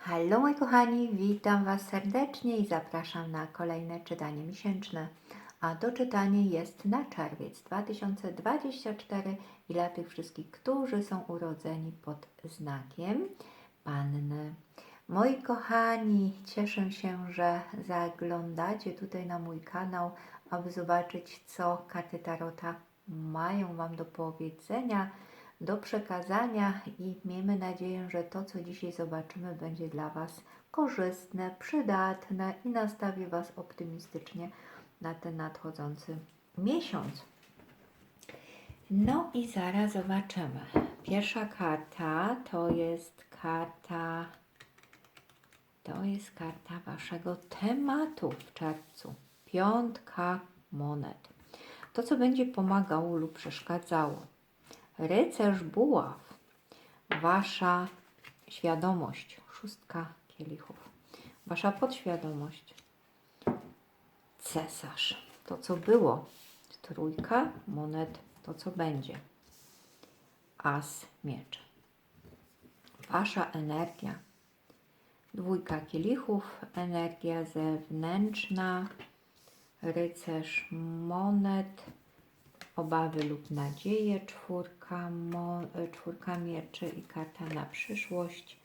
Hallo moi kochani, witam Was serdecznie i zapraszam na kolejne czytanie miesięczne. A to czytanie jest na czerwiec 2024 i dla tych wszystkich, którzy są urodzeni pod znakiem Panny. Moi kochani, cieszę się, że zaglądacie tutaj na mój kanał, aby zobaczyć, co karty Tarota mają Wam do powiedzenia do przekazania i miejmy nadzieję, że to, co dzisiaj zobaczymy, będzie dla Was korzystne, przydatne i nastawi Was optymistycznie na ten nadchodzący miesiąc. No i zaraz zobaczymy. Pierwsza karta to jest karta to jest karta Waszego tematu w czerwcu. Piątka monet. To, co będzie pomagało lub przeszkadzało rycerz buław, wasza świadomość, szóstka kielichów, wasza podświadomość, cesarz, to co było, trójka monet, to co będzie, as mieczy, wasza energia, dwójka kielichów, energia zewnętrzna, rycerz monet, obawy lub nadzieje, czwórka, mo, e, czwórka mieczy i karta na przyszłość,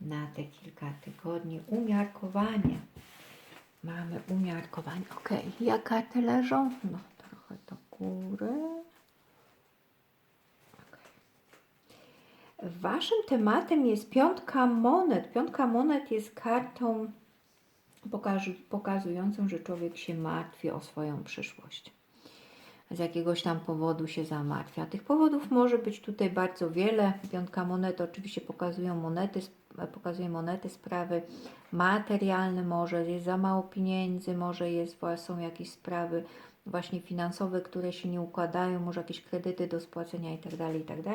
na te kilka tygodni. Umiarkowanie. Mamy umiarkowanie. Ok, jak karty leżą? No, trochę do góry. Waszym tematem jest piątka monet. Piątka monet jest kartą pokazującą, że człowiek się martwi o swoją przyszłość z jakiegoś tam powodu się zamartwia. Tych powodów może być tutaj bardzo wiele. Piątka monet oczywiście pokazują monety, pokazuje monety, sprawy materialne, może jest za mało pieniędzy, może jest, są jakieś sprawy właśnie finansowe, które się nie układają, może jakieś kredyty do spłacenia itd., itd.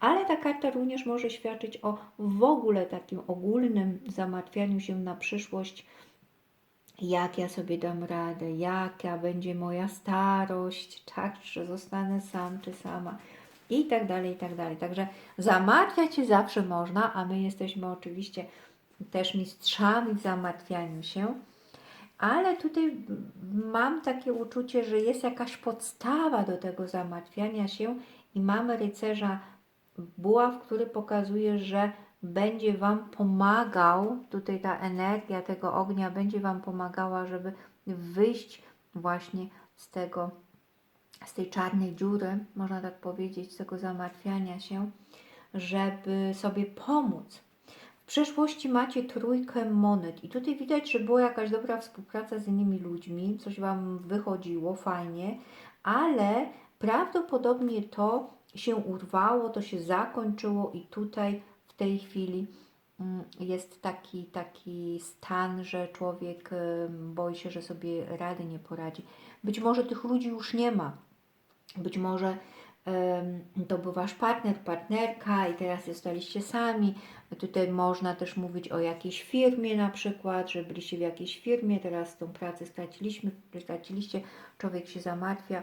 Ale ta karta również może świadczyć o w ogóle takim ogólnym zamartwianiu się na przyszłość, jak ja sobie dam radę, jaka będzie moja starość, tak, czy zostanę sam, czy sama i tak dalej, i tak dalej. Także zamartwiać się zawsze można, a my jesteśmy oczywiście też mistrzami w zamartwianiu się, ale tutaj mam takie uczucie, że jest jakaś podstawa do tego zamartwiania się i mamy rycerza buław, który pokazuje, że będzie Wam pomagał, tutaj ta energia tego ognia będzie Wam pomagała, żeby wyjść właśnie z tego, z tej czarnej dziury, można tak powiedzieć, z tego zamartwiania się, żeby sobie pomóc. W przeszłości macie trójkę monet i tutaj widać, że była jakaś dobra współpraca z innymi ludźmi, coś Wam wychodziło fajnie, ale prawdopodobnie to się urwało, to się zakończyło i tutaj w tej chwili mm, jest taki, taki stan, że człowiek boi się, że sobie rady nie poradzi. Być może tych ludzi już nie ma. Być może to był wasz partner, partnerka i teraz zostaliście sami. Tutaj można też mówić o jakiejś firmie na przykład, że byliście w jakiejś firmie, teraz tą pracę straciliśmy, straciliście, człowiek się zamartwia,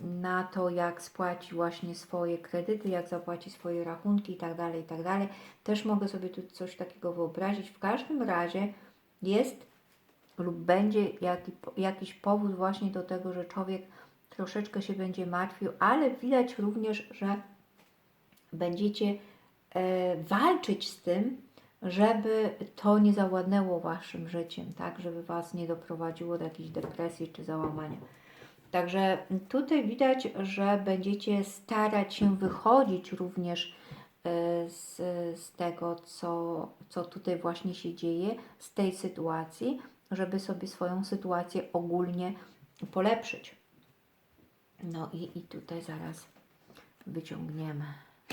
na to, jak spłaci właśnie swoje kredyty, jak zapłaci swoje rachunki itd., tak itd. Tak Też mogę sobie tu coś takiego wyobrazić. W każdym razie jest lub będzie jaki, jakiś powód właśnie do tego, że człowiek troszeczkę się będzie martwił, ale widać również, że będziecie e, walczyć z tym, żeby to nie zawładnęło waszym życiem, tak, żeby was nie doprowadziło do jakiejś depresji czy załamania. Także tutaj widać, że będziecie starać się wychodzić również e, z, z tego, co, co tutaj właśnie się dzieje, z tej sytuacji, żeby sobie swoją sytuację ogólnie polepszyć. No i, i tutaj zaraz wyciągniemy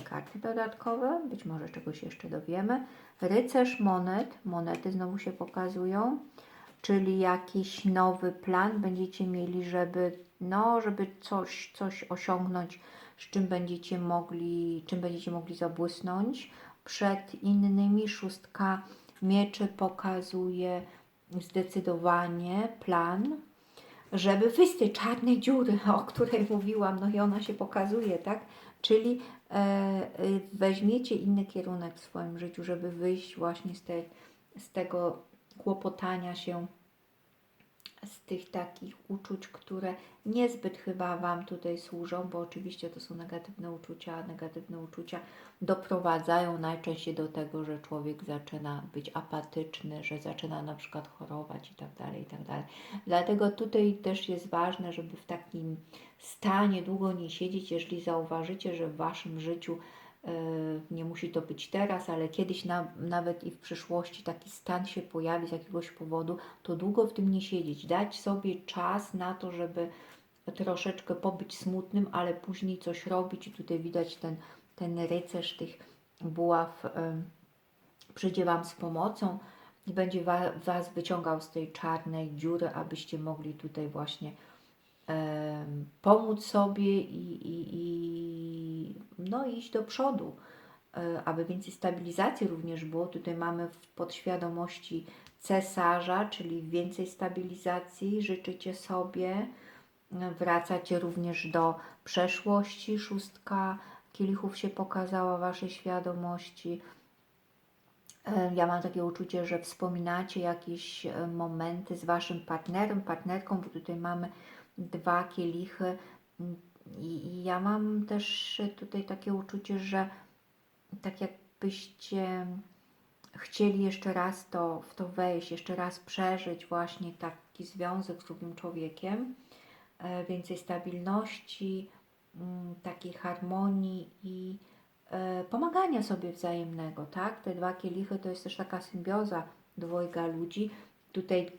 karty dodatkowe, być może czegoś jeszcze dowiemy. Rycerz monet, monety znowu się pokazują, czyli jakiś nowy plan będziecie mieli, żeby no, żeby coś, coś osiągnąć, z czym będziecie mogli, czym będziecie mogli zabłysnąć. Przed innymi szóstka mieczy pokazuje zdecydowanie plan, żeby wyjść z tej czarnej dziury, o której mówiłam, no i ona się pokazuje, tak? Czyli e, e, weźmiecie inny kierunek w swoim życiu, żeby wyjść właśnie z, tej, z tego kłopotania się, z tych takich uczuć, które niezbyt chyba Wam tutaj służą, bo oczywiście to są negatywne uczucia, a negatywne uczucia doprowadzają najczęściej do tego, że człowiek zaczyna być apatyczny, że zaczyna na przykład chorować i tak dalej, i tak dalej. Dlatego tutaj też jest ważne, żeby w takim stanie długo nie siedzieć, jeżeli zauważycie, że w Waszym życiu nie musi to być teraz, ale kiedyś na, nawet i w przyszłości taki stan się pojawi z jakiegoś powodu, to długo w tym nie siedzieć. Dać sobie czas na to, żeby troszeczkę pobyć smutnym, ale później coś robić i tutaj widać ten, ten rycerz tych buław em, przyjdzie Wam z pomocą i będzie wa, Was wyciągał z tej czarnej dziury, abyście mogli tutaj właśnie em, pomóc sobie i, i, i no, iść do przodu, e, aby więcej stabilizacji również było. Tutaj mamy w podświadomości cesarza, czyli więcej stabilizacji życzycie sobie. Wracacie również do przeszłości. Szóstka kielichów się pokazała Waszej świadomości. E, Ja mam takie uczucie, że wspominacie jakieś e, momenty z Waszym partnerem, partnerką, bo tutaj mamy dwa kielichy i, ja mam też tutaj takie uczucie, że tak jakbyście chcieli jeszcze raz to, w to wejść, jeszcze raz przeżyć właśnie taki związek z drugim człowiekiem, e, więcej stabilności, mm, takiej harmonii i e, pomagania sobie wzajemnego, tak? Te dwa kielichy to jest też taka symbioza dwojga ludzi. Tutaj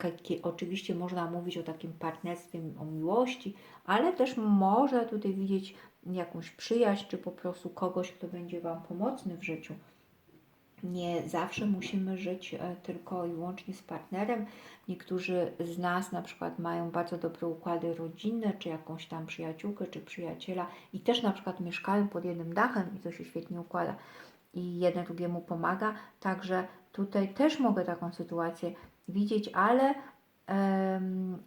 oczywiście można mówić o takim partnerstwie, o miłości, ale też można tutaj widzieć jakąś przyjaźń, czy po prostu kogoś, kto będzie Wam pomocny w życiu. Nie zawsze musimy żyć e, tylko i wyłącznie z partnerem. Niektórzy z nas na przykład mają bardzo dobre układy rodzinne, czy jakąś tam przyjaciółkę, czy przyjaciela i też na przykład mieszkają pod jednym dachem i to się świetnie układa i jeden drugiemu pomaga. Także tutaj też mogę taką sytuację widzieć, ale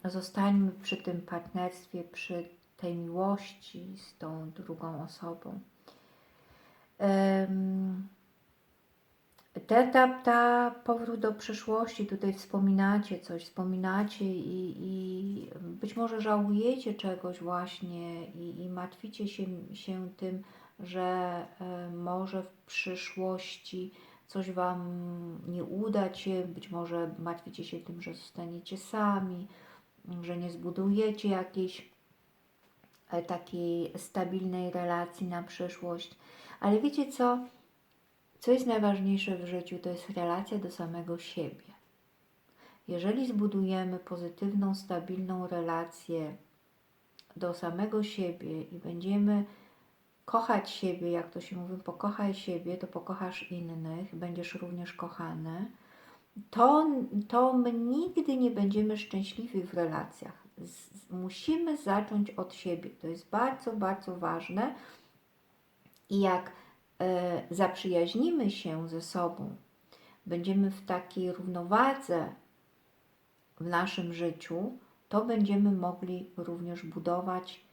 zostańmy przy tym partnerstwie, przy tej miłości z tą drugą osobą. Em, te, ta, ta powrót do przeszłości, tutaj wspominacie coś, wspominacie i, i być może żałujecie czegoś właśnie i, i martwicie się, się tym, że e, może w przyszłości coś Wam nie uda się, być może martwicie się tym, że zostaniecie sami, że nie zbudujecie jakiejś e, takiej stabilnej relacji na przyszłość. Ale wiecie co? Co jest najważniejsze w życiu, to jest relacja do samego siebie. Jeżeli zbudujemy pozytywną, stabilną relację do samego siebie i będziemy kochać siebie, jak to się mówi, pokochaj siebie, to pokochasz innych, będziesz również kochany, to, to my nigdy nie będziemy szczęśliwi w relacjach. Z, musimy zacząć od siebie. To jest bardzo, bardzo ważne. I jak e, zaprzyjaźnimy się ze sobą, będziemy w takiej równowadze w naszym życiu, to będziemy mogli również budować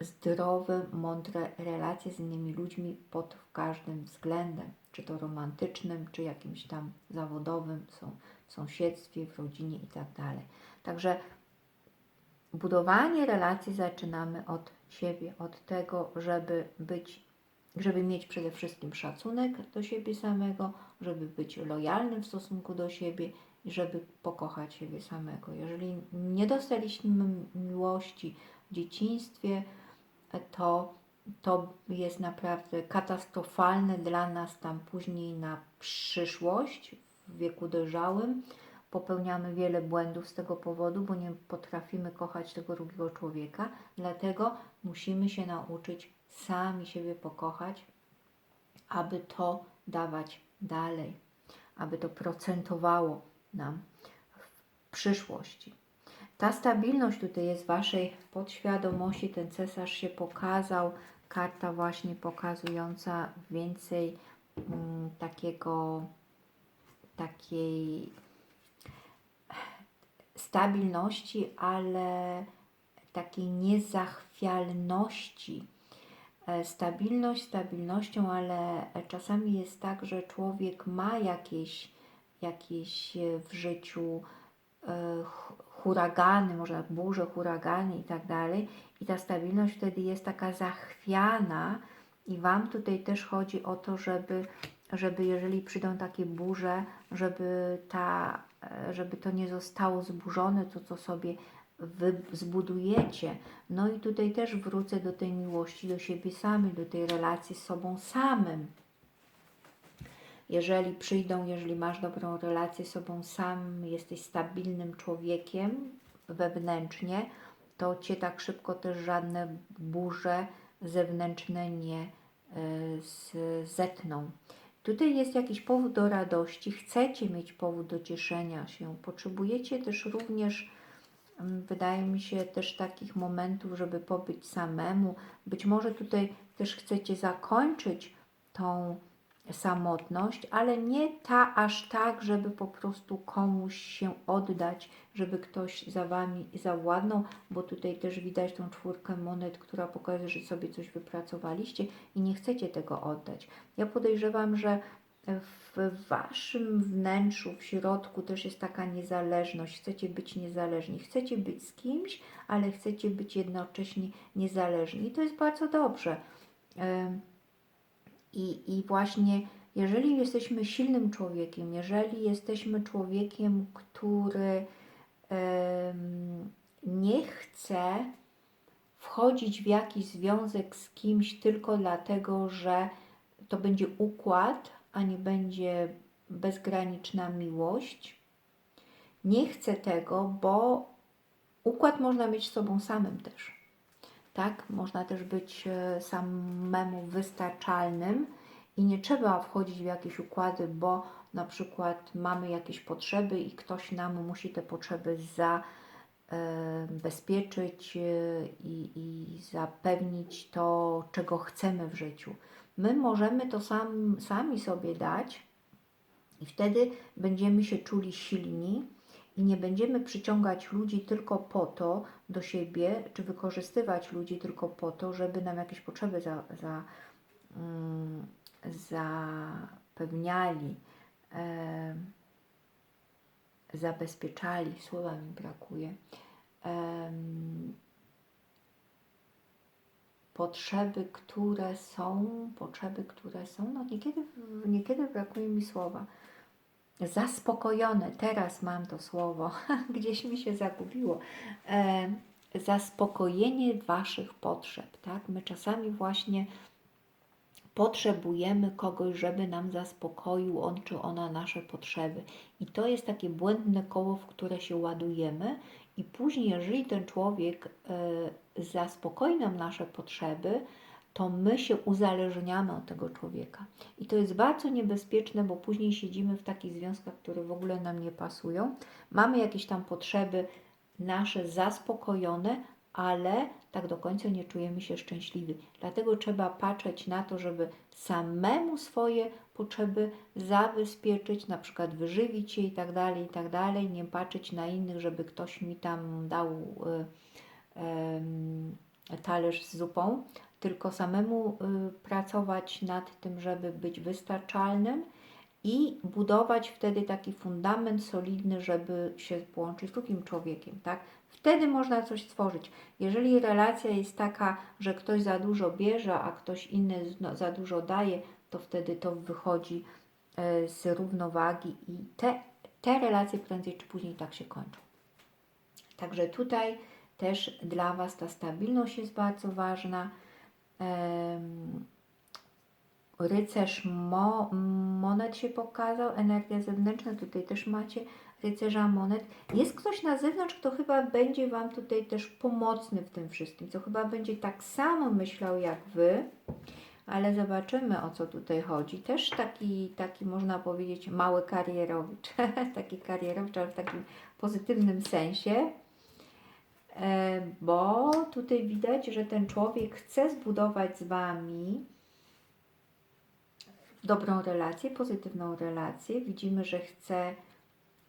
zdrowe, mądre relacje z innymi ludźmi pod każdym względem, czy to romantycznym, czy jakimś tam zawodowym, są w sąsiedztwie, w rodzinie i tak. Także budowanie relacji zaczynamy od siebie, od tego, żeby być, żeby mieć przede wszystkim szacunek do siebie samego, żeby być lojalnym w stosunku do siebie i żeby pokochać siebie samego. Jeżeli nie dostaliśmy miłości w dzieciństwie, to, to jest naprawdę katastrofalne dla nas tam później na przyszłość w wieku dojrzałym. Popełniamy wiele błędów z tego powodu, bo nie potrafimy kochać tego drugiego człowieka, dlatego musimy się nauczyć sami siebie pokochać, aby to dawać dalej, aby to procentowało nam w przyszłości. Ta stabilność tutaj jest Waszej podświadomości, ten cesarz się pokazał, karta właśnie pokazująca więcej mm, takiego, takiej stabilności, ale takiej niezachwialności. E, Stabilność stabilnością, ale czasami jest tak, że człowiek ma jakieś, jakieś e, w życiu e, huragany, może burze, huragany i tak dalej. I ta stabilność wtedy jest taka zachwiana i Wam tutaj też chodzi o to, żeby, żeby jeżeli przyjdą takie burze, żeby, ta, żeby to nie zostało zburzone, to co sobie Wy zbudujecie. No i tutaj też wrócę do tej miłości do siebie samej, do tej relacji z sobą samym. Jeżeli przyjdą, jeżeli masz dobrą relację z sobą sam, jesteś stabilnym człowiekiem wewnętrznie, to cię tak szybko też żadne burze zewnętrzne nie z- zetną. Tutaj jest jakiś powód do radości, chcecie mieć powód do cieszenia się, potrzebujecie też również Mm, Wydaje mi się też takich momentów, żeby pobyć samemu. Być może tutaj też chcecie zakończyć tą samotność, ale nie ta aż tak, żeby po prostu komuś się oddać, żeby ktoś za wami zawładnął, bo tutaj też widać tą czwórkę monet, która pokazuje, że sobie coś wypracowaliście i nie chcecie tego oddać. Ja podejrzewam, że w waszym wnętrzu, w środku też jest taka niezależność. Chcecie być niezależni. Chcecie być z kimś, ale chcecie być jednocześnie niezależni. I to jest bardzo dobrze. Ym, I, I właśnie, jeżeli jesteśmy silnym człowiekiem, jeżeli jesteśmy człowiekiem, który em, nie chce wchodzić w jakiś związek z kimś tylko dlatego, że to będzie układ, a nie będzie bezgraniczna miłość. Nie chcę tego, bo układ można mieć z sobą samym też. Tak, można też być e, samemu wystarczalnym i nie trzeba wchodzić w jakieś układy, bo na przykład mamy jakieś potrzeby i ktoś nam musi te potrzeby zabezpieczyć i, i zapewnić to, czego chcemy w życiu. My możemy to sam, sami sobie dać i wtedy będziemy się czuli silni i nie będziemy przyciągać ludzi tylko po to do siebie, czy wykorzystywać ludzi tylko po to, żeby nam jakieś potrzeby za, za, mm, zapewniali, e, zabezpieczali, słowa mi brakuje. Em, potrzeby, które są, potrzeby, które są, no niekiedy, niekiedy brakuje mi słowa. Zaspokojone, teraz mam to słowo, gdzieś mi się zagubiło. E, zaspokojenie Waszych potrzeb, tak? My czasami właśnie potrzebujemy kogoś, żeby nam zaspokoił on czy ona nasze potrzeby. I to jest takie błędne koło, w które się ładujemy, i później, jeżeli ten człowiek y, zaspokoi nam nasze potrzeby, to my się uzależniamy od tego człowieka. I to jest bardzo niebezpieczne, bo później siedzimy w takich związkach, które w ogóle nam nie pasują. Mamy jakieś tam potrzeby nasze zaspokojone, ale tak do końca nie czujemy się szczęśliwi. Dlatego trzeba patrzeć na to, żeby samemu swoje potrzeby zabezpieczyć, na przykład wyżywić je i tak dalej, i tak dalej, nie patrzeć na innych, żeby ktoś mi tam dał y, talerz z zupą, tylko samemu y, pracować nad tym, żeby być wystarczalnym i budować wtedy taki fundament solidny, żeby się połączyć z drugim człowiekiem, tak? Wtedy można coś stworzyć. Jeżeli relacja jest taka, że ktoś za dużo bierze, a ktoś inny za dużo daje, to wtedy to wychodzi e, z równowagi i te, te relacje prędzej czy później tak się kończą. Także tutaj też dla Was ta stabilność jest bardzo ważna. Rycerz mo, monet się pokazał, energia zewnętrzna, tutaj też macie rycerza monet. Jest ktoś na zewnątrz, kto chyba będzie Wam tutaj też pomocny w tym wszystkim, co chyba będzie tak samo myślał jak Wy, ale zobaczymy o co tutaj chodzi. Też taki, taki można powiedzieć mały karierowicz, taki karierowicz, ale w takim pozytywnym sensie. E, Bo tutaj widać, że ten człowiek chce zbudować z Wami dobrą relację, pozytywną relację. Widzimy, że chce,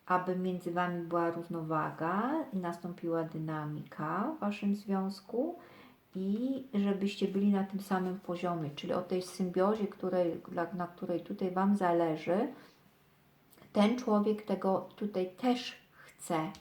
aby między Wami była równowaga i nastąpiła dynamika w Waszym związku. i żebyście byli na tym samym poziomie, czyli o tej symbiozie, której, na której tutaj Wam zależy, ten człowiek tego tutaj też chce.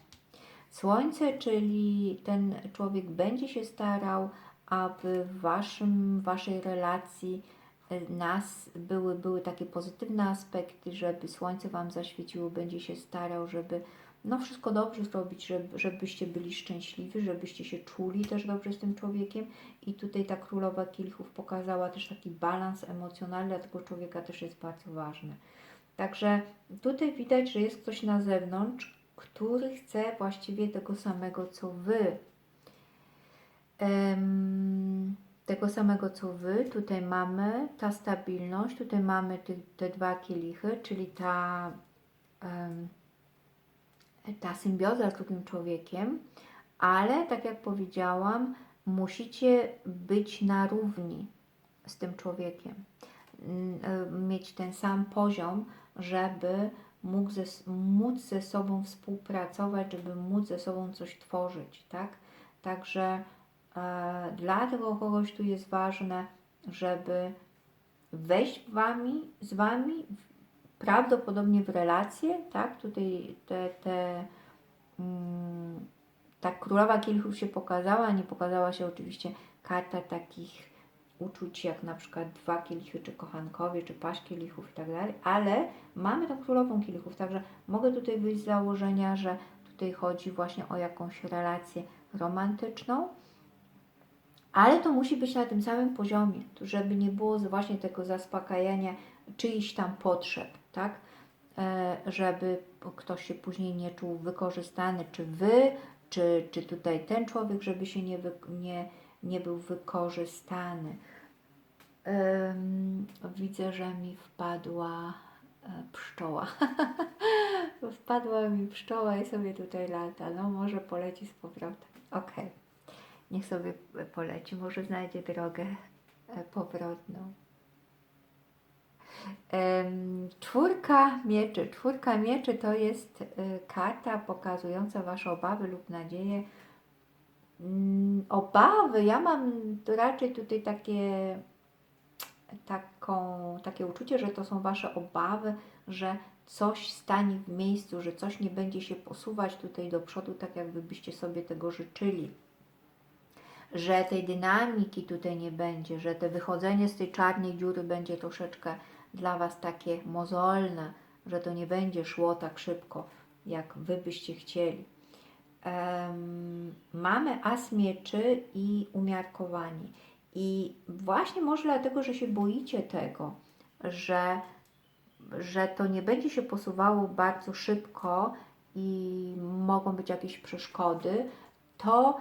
Słońce, czyli ten człowiek będzie się starał, aby w waszym, waszej relacji e, nas były, były takie pozytywne aspekty, żeby słońce wam zaświeciło, będzie się starał, żeby no wszystko dobrze zrobić, żeby, żebyście byli szczęśliwi, żebyście się czuli też dobrze z tym człowiekiem i tutaj ta królowa kielichów pokazała też taki balans emocjonalny dla tego człowieka też jest bardzo ważny. Także tutaj widać, że jest ktoś na zewnątrz, który chce właściwie tego samego co wy. Em, tego samego co wy. Tutaj mamy ta stabilność, tutaj mamy te, te dwa kielichy, czyli ta, em, ta symbioza z drugim człowiekiem, ale tak jak powiedziałam, musicie być na równi z tym człowiekiem. Mieć ten sam poziom, żeby mógł ze, móc ze sobą współpracować, żeby móc ze sobą coś tworzyć, tak? Także e, dla tego kogoś tu jest ważne, żeby wejść wami, z Wami prawdopodobnie w relacje, tak? Tutaj te, te mm, ta królowa kielichów się pokazała, nie pokazała się oczywiście karta takich uczuć jak na przykład dwa kielichy, czy kochankowie, czy paść kielichów i tak dalej, ale mamy tą królową kielichów, także mogę tutaj wyjść z założenia, że tutaj chodzi właśnie o jakąś relację romantyczną, ale to musi być na tym samym poziomie, żeby nie było właśnie tego zaspokajania czyichś tam potrzeb, tak? E, Żeby ktoś się później nie czuł wykorzystany, czy wy, czy, czy tutaj ten człowiek, żeby się nie, wy, nie, nie był wykorzystany. Widzę, że mi wpadła e, pszczoła. wpadła mi pszczoła i sobie tutaj lata. No może poleci z powrotem. Okej. Niech sobie poleci. Może znajdzie drogę e, powrotną. Czwórka mieczy. Czwórka mieczy to jest y, karta pokazująca Wasze obawy lub nadzieje. Mm, Obawy, ja mam raczej tutaj takie, taką, takie uczucie, że to są Wasze obawy, że coś stanie w miejscu, że coś nie będzie się posuwać tutaj do przodu, tak jakby byście sobie tego życzyli. Że tej dynamiki tutaj nie będzie, że te wychodzenie z tej czarnej dziury będzie troszeczkę dla Was takie mozolne, że to nie będzie szło tak szybko, jak Wy byście chcieli. Mamy as mieczy i umiarkowanie. I właśnie może dlatego, że się boicie tego, że, że to nie będzie się posuwało bardzo szybko i mogą być jakieś przeszkody, to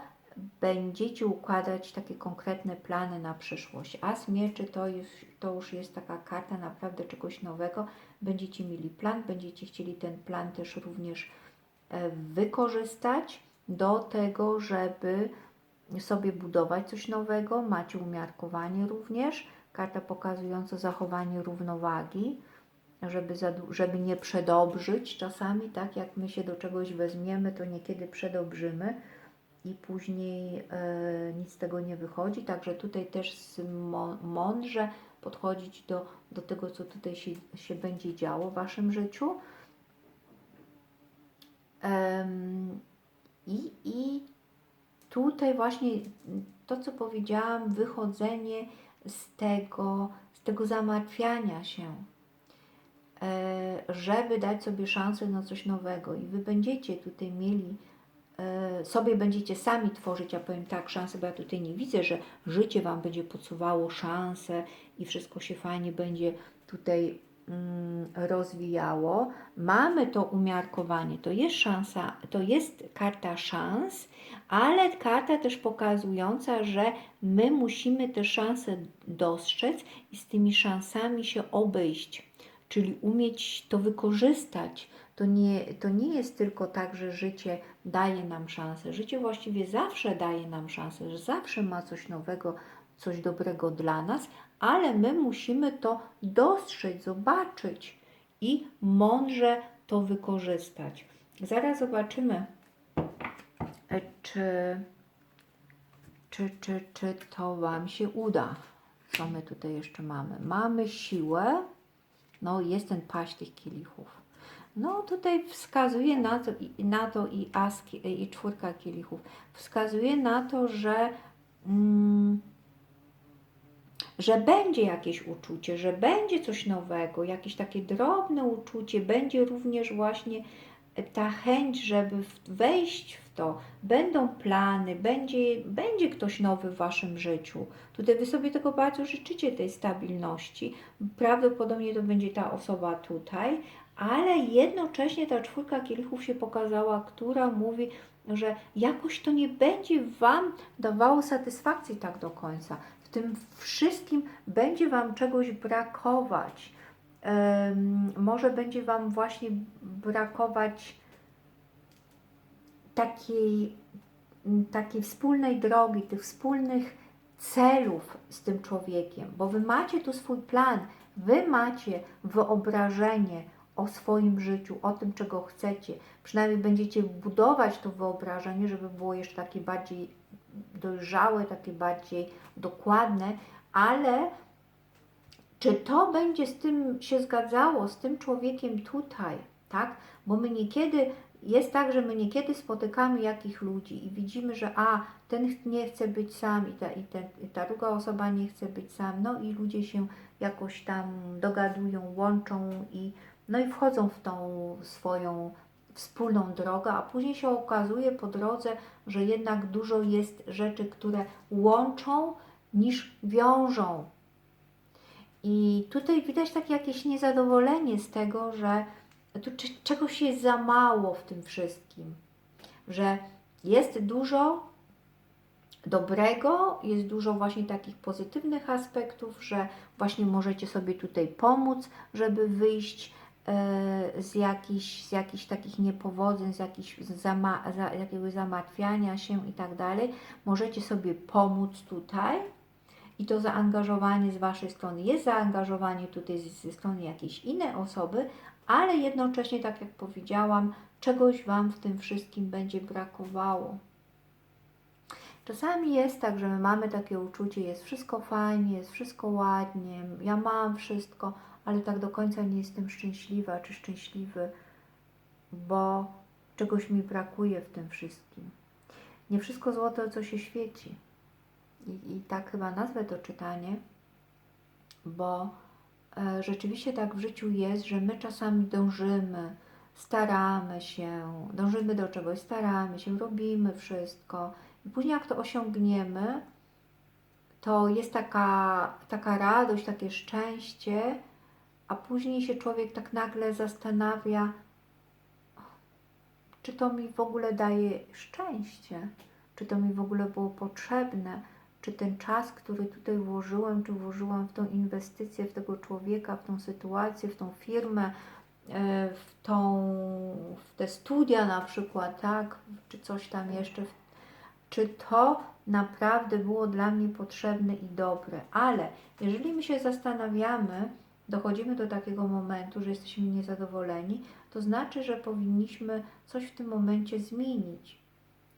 będziecie układać takie konkretne plany na przyszłość. As mieczy to już, to już jest taka karta naprawdę czegoś nowego. Będziecie mieli plan, będziecie chcieli ten plan też również wykorzystać do tego, żeby sobie budować coś nowego. Macie umiarkowanie również. Karta pokazująca zachowanie równowagi, żeby, żeby nie przedobrzyć czasami, tak jak my się do czegoś weźmiemy, to niekiedy przedobrzymy i później e, nic z tego nie wychodzi. Także tutaj też mądrze podchodzić do, do tego, co tutaj się, się będzie działo w Waszym życiu. I, I tutaj właśnie to, co powiedziałam, wychodzenie z tego, z tego zamartwiania się, e, żeby dać sobie szansę na coś nowego. I Wy będziecie tutaj mieli, e, sobie będziecie sami tworzyć, ja powiem tak, szanse, bo ja tutaj nie widzę, że życie Wam będzie podsuwało szanse i wszystko się fajnie będzie tutaj rozwijało. Mamy to umiarkowanie, to jest szansa, to jest karta szans, ale karta też pokazująca, że my musimy te szanse dostrzec i z tymi szansami się obejść, czyli umieć to wykorzystać. To nie, to nie jest tylko tak, że życie daje nam szansę. Życie właściwie zawsze daje nam szansę, że zawsze ma coś nowego, coś dobrego dla nas, ale my musimy to dostrzec, zobaczyć i mądrze to wykorzystać. Zaraz zobaczymy, e, czy, czy, czy, czy to Wam się uda. Co my tutaj jeszcze mamy? Mamy siłę. No, jest ten paść tych kielichów. No, tutaj wskazuje na to na to i, as, i czwórka kielichów. Wskazuje na to, że, mm, że będzie jakieś uczucie, że będzie coś nowego, jakieś takie drobne uczucie, będzie również właśnie ta chęć, żeby wejść w to, będą plany, będzie, będzie ktoś nowy w Waszym życiu. Tutaj Wy sobie tego bardzo życzycie, tej stabilności. Prawdopodobnie to będzie ta osoba tutaj, ale jednocześnie ta czwórka kielichów się pokazała, która mówi, że jakoś to nie będzie Wam dawało satysfakcji tak do końca. Tym wszystkim będzie Wam czegoś brakować. Może będzie Wam właśnie brakować takiej, takiej wspólnej drogi, tych wspólnych celów z tym człowiekiem, bo Wy macie tu swój plan, Wy macie wyobrażenie o swoim życiu, o tym, czego chcecie. Przynajmniej będziecie budować to wyobrażenie, żeby było jeszcze takie bardziej dojrzałe, takie bardziej dokładne, ale czy to będzie z tym się zgadzało, z tym człowiekiem tutaj, tak? Bo my niekiedy, jest tak, że my niekiedy spotykamy jakich ludzi i widzimy, że a, ten nie chce być sam i ta, i, ten, i ta druga osoba nie chce być sam, no i ludzie się jakoś tam dogadują, łączą i no i wchodzą w tą swoją wspólną drogę, a później się okazuje po drodze, że jednak dużo jest rzeczy, które łączą niż wiążą. I tutaj widać takie jakieś niezadowolenie z tego, że tu czegoś jest za mało w tym wszystkim. Że jest dużo dobrego, jest dużo właśnie takich pozytywnych aspektów, że właśnie możecie sobie tutaj pomóc, żeby wyjść z jakichś, z jakichś takich niepowodzeń, z, jakichś zama, za, jakiegoś zamartwiania się i tak dalej. Możecie sobie pomóc tutaj i to zaangażowanie z Waszej strony jest zaangażowanie tutaj ze strony jakiejś innej osoby, ale jednocześnie, tak jak powiedziałam, czegoś Wam w tym wszystkim będzie brakowało. Czasami jest tak, że my mamy takie uczucie, jest wszystko fajnie, jest wszystko ładnie, ja mam wszystko, ale tak do końca nie jestem szczęśliwa czy szczęśliwy, bo czegoś mi brakuje w tym wszystkim. Nie wszystko złote, co się świeci. I, I tak chyba nazwę to czytanie, bo e, rzeczywiście tak w życiu jest, że my czasami dążymy, staramy się, dążymy do czegoś, staramy się, robimy wszystko i później jak to osiągniemy, to jest taka, taka radość, takie szczęście, a później się człowiek tak nagle zastanawia, czy to mi w ogóle daje szczęście, czy to mi w ogóle było potrzebne, czy ten czas, który tutaj włożyłem, czy włożyłam w tą inwestycję, w tego człowieka, w tą sytuację, w tą firmę, e, w, tą, w te studia na przykład, tak, czy coś tam jeszcze, czy to naprawdę było dla mnie potrzebne i dobre. Ale jeżeli my się zastanawiamy, dochodzimy do takiego momentu, że jesteśmy niezadowoleni, to znaczy, że powinniśmy coś w tym momencie zmienić.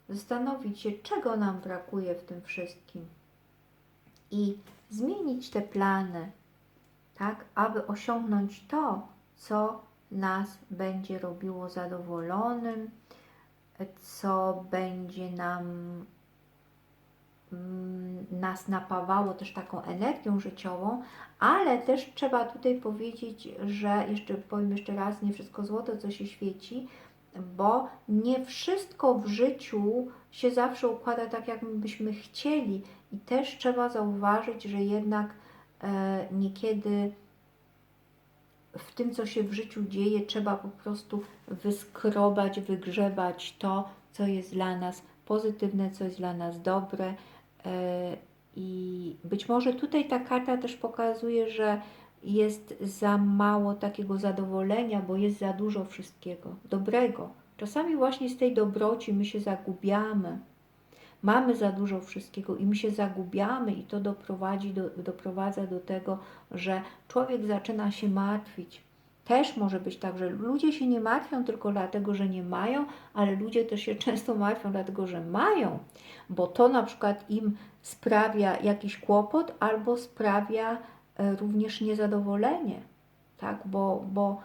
Zastanowić się, czego nam brakuje w tym wszystkim i zmienić te plany, tak, aby osiągnąć to, co nas będzie robiło zadowolonym, co będzie nam nas napawało też taką energią życiową, ale też trzeba tutaj powiedzieć, że jeszcze powiem jeszcze raz, nie wszystko złoto, co się świeci, bo nie wszystko w życiu się zawsze układa tak, jak my byśmy chcieli i też trzeba zauważyć, że jednak e, niekiedy w tym, co się w życiu dzieje, trzeba po prostu wyskrobać, wygrzebać to, co jest dla nas pozytywne, co jest dla nas dobre. E, I być może tutaj ta karta też pokazuje, że jest za mało takiego zadowolenia, bo jest za dużo wszystkiego dobrego. Czasami właśnie z tej dobroci my się zagubiamy. Mamy za dużo wszystkiego i my się zagubiamy, i to doprowadzi do, doprowadza do tego, że człowiek zaczyna się martwić. Też może być tak, że ludzie się nie martwią tylko dlatego, że nie mają, ale ludzie też się często martwią dlatego, że mają, bo to na przykład im sprawia jakiś kłopot albo sprawia e, również niezadowolenie, tak? Bo, bo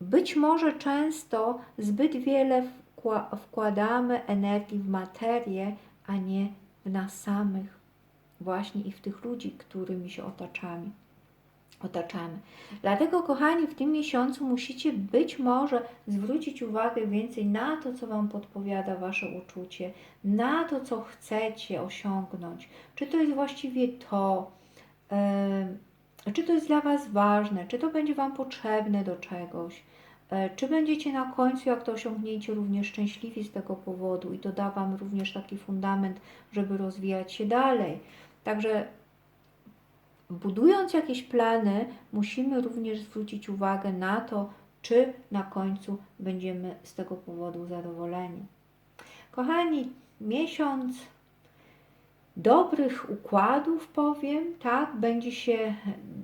być może często zbyt wiele wkła- wkładamy energii w materię, a nie w nas samych, właśnie i w tych ludzi, którymi się otaczamy. Otaczamy. Dlatego, kochani, w tym miesiącu musicie być może zwrócić uwagę więcej na to, co Wam podpowiada Wasze uczucie, na to, co chcecie osiągnąć. Czy to jest właściwie to, czy to jest dla Was ważne, czy to będzie Wam potrzebne do czegoś. E, Czy będziecie na końcu, jak to osiągnięcie, również szczęśliwi z tego powodu i to da Wam również taki fundament, żeby rozwijać się dalej. Także budując jakieś plany, musimy również zwrócić uwagę na to, czy na końcu będziemy z tego powodu zadowoleni. Kochani, miesiąc dobrych układów, powiem, tak, będzie się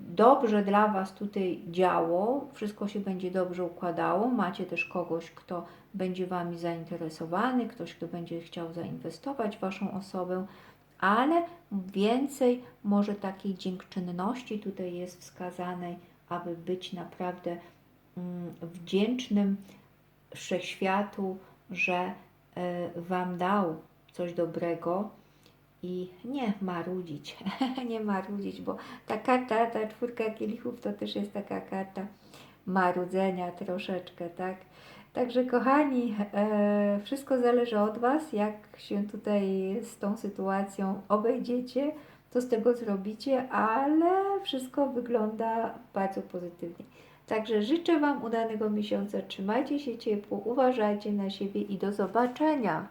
dobrze dla Was tutaj działo, wszystko się będzie dobrze układało. Macie też kogoś, kto będzie Wami zainteresowany, ktoś, kto będzie chciał zainwestować w Waszą osobę, ale więcej może takiej dziękczynności tutaj jest wskazanej, aby być naprawdę mm, wdzięcznym wszechświatu, że e, Wam dał coś dobrego i nie marudzić, nie marudzić, bo ta karta, ta czwórka kielichów to też jest taka karta marudzenia troszeczkę, tak? Także kochani, e, wszystko zależy od Was, jak się tutaj z tą sytuacją obejdziecie, co z tego zrobicie, ale wszystko wygląda bardzo pozytywnie. Także życzę Wam udanego miesiąca, trzymajcie się ciepło, uważajcie na siebie i do zobaczenia.